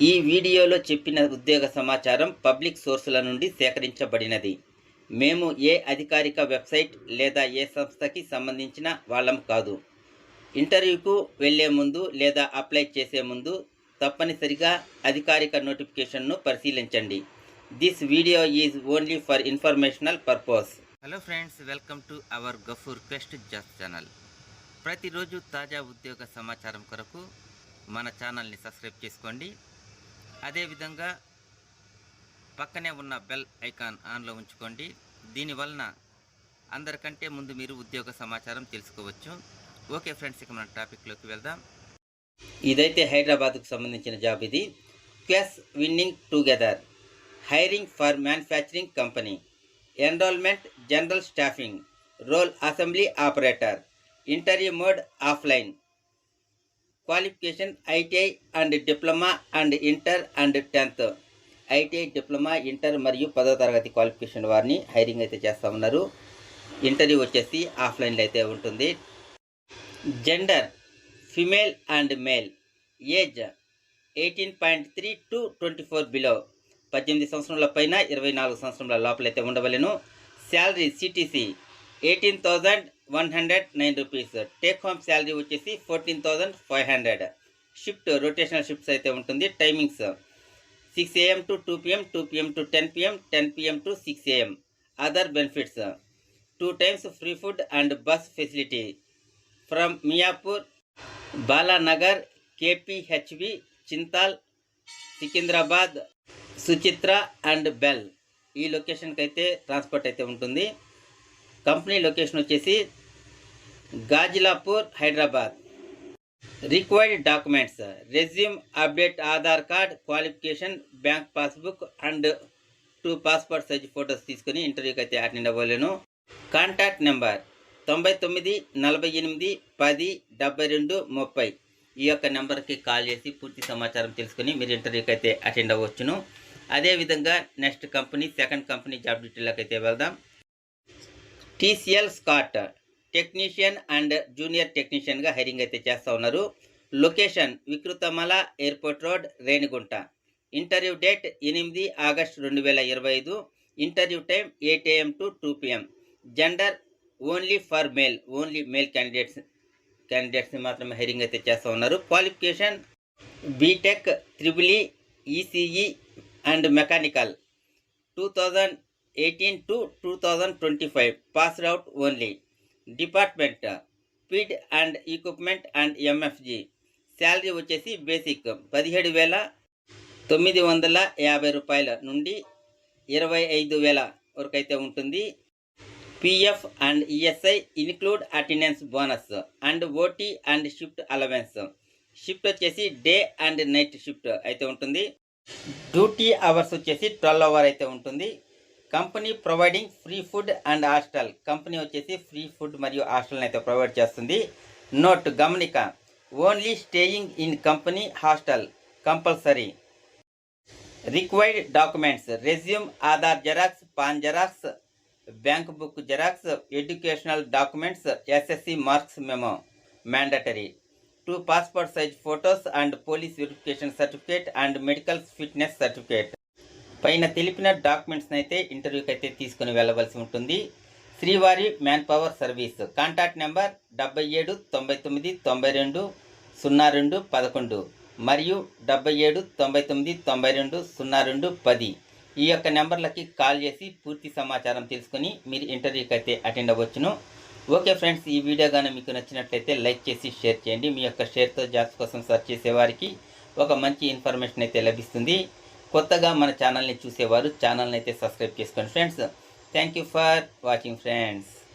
ఈ వీడియోలో చెప్పిన ఉద్యోగ సమాచారం పబ్లిక్ సోర్సుల నుండి సేకరించబడినది. మేము ఏ అధికారిక వెబ్సైట్ లేదా ఏ సంస్థకి సంబంధించిన వాళ్ళం కాదు. ఇంటర్వ్యూకు వెళ్ళే ముందు లేదా అప్లై చేసే ముందు తప్పనిసరిగా అధికారిక నోటిఫికేషన్ను పరిశీలించండి. This video is only for informational purpose hello friends welcome to our Gafoor quest job channel ప్రతిరోజు తాజా ఉద్యోగ సమాచారం కొరకు మన ఛానల్ని సబ్స్క్రైబ్ చేసుకోండి. అదేవిధంగా పక్కనే ఉన్న బెల్ ఐకాన్ ఆన్లో ఉంచుకోండి. దీనివలన అందరికంటే ముందు మీరు ఉద్యోగ సమాచారం తెలుసుకోవచ్చు. ఓకే ఫ్రెండ్స్ ఇక మన టాపిక్లోకి వెళ్దాం. ఇదైతే హైదరాబాద్కు సంబంధించిన జాబ్ ఇది. Quess winning together. Hiring for manufacturing company. Enrolment general staffing. Role assembly operator. Interview mode offline. Qualification ITI and diploma and inter and tenth. ITI diploma inter మరియు పదో తరగతి క్వాలిఫికేషన్ వారిని హైరింగ్ అయితే చేస్తూ ఉన్నారు. ఇంటర్వ్యూ వచ్చేసి ఆఫ్లైన్లో అయితే ఉంటుంది. Gender female and male. Age eighteen point three to twenty four below పద్దెనిమిది సంవత్సరాల పైన ఇరవై నాలుగు సంవత్సరాల లోపలైతే ఉండవలను. Salary CTC eighteen thousand one hundred nine rupees. Take home salary వచ్చేసి fourteen thousand five hundred. Shift rotational shifts అయితే ఉంటుంది. Timings six AM to two PM two PM to ten PM ten PM to six AM other benefits two times free food and bus facility from Miyapur Balanagar KPHB Chintal Secunderabad Suchitra and BHEL ఈ లొకేషన్కి అయితే transport అయితే ఉంటుంది. Company location వచ్చేసి Gajilapur Hyderabad. Required documents resume update Aadhaar card qualification bank passbook and two passport size photos తీసుకుని ఇంటర్వ్యూకి అయితే attend అవ్వలేను contact number తొంభై తొమ్మిది నలభై ఎనిమిది పది డెబ్బై రెండు ముప్పై. ఈ యొక్క నెంబర్కి కాల్ చేసి పూర్తి సమాచారం తెలుసుకుని మీరు ఇంటర్వ్యూకి అయితే అటెండ్ అవ్వచ్చును. అదేవిధంగా next company second company job డీటెయిల్కి అయితే వెళ్దాం. TCL Scott technician and junior టెక్నీషియన్గా hiring అయితే చేస్తూ ఉన్నారు. Location Vikruthamala airport road Renigunta. Interview date ఎనిమిది ఆగస్ట్ రెండు వేల ఇరవై ఐదు. Interview time eight AM to two PM. Gender only for male only male candidates క్యాండిడేట్స్ని మాత్రమే హైరింగ్ అయితే చేస్తూ ఉన్నారు. Qualification BTech triple ECE and mechanical. Two thousand eighteen to two thousand twenty five. Passed out only department feed and equipment and MFG salary వచ్చేసి basic పదిహేడు వేల తొమ్మిది వందల యాభై రూపాయల నుండి ఇరవై ఐదు వేల వరకు అయితే ఉంటుంది. PF and ESI include attendance bonus and OT and shift allowance shift వచ్చేసి డే అండ్ నైట్ షిఫ్ట్ అయితే ఉంటుంది. డ్యూటీ అవర్స్ వచ్చేసి ట్వెల్వ్ అవర్ అయితే ఉంటుంది. Company providing free food and hostel. Company వచ్చేసి ఫ్రీ ఫుడ్ మరియు హాస్టల్ని అయితే ప్రొవైడ్ చేస్తుంది. నోట్ గమనిక only staying in company hostel compulsory. Required documents resume Aadhaar xerox PAN xerox bank book xerox educational documents SSC marks memo mandatory. Two passport size photos and police verification certificate and medical fitness certificate. పైన తెలిపిన డాక్యుమెంట్స్ని అయితే ఇంటర్వ్యూకి అయితే తీసుకుని వెళ్ళవలసి ఉంటుంది. Srivari manpower service. Contact number డెబ్బై ఏడు తొంభై తొమ్మిది తొంభై రెండు సున్నా రెండు పదకొండు మరియు డెబ్బై ఏడు తొంభై తొమ్మిది తొంభై రెండు సున్నా రెండు పది. ఈ యొక్క నెంబర్లకి కాల్ చేసి పూర్తి సమాచారం తెలుసుకొని మీరు ఇంటర్వ్యూకి అయితే అటెండ్ అవ్వచ్చును. ఓకే ఫ్రెండ్స్ ఈ వీడియో కానీ మీకు నచ్చినట్లయితే లైక్ చేసి షేర్ చేయండి. మీ యొక్క షేర్తో జాబ్స్ కోసం సెర్చ్ చేసేవారికి ఒక మంచి ఇన్ఫర్మేషన్ అయితే లభిస్తుంది. కొత్తగా మన ఛానల్ని చూసేవారు ఛానల్ని అయితే సబ్స్క్రైబ్ చేసుకోండి friends thank you for watching friends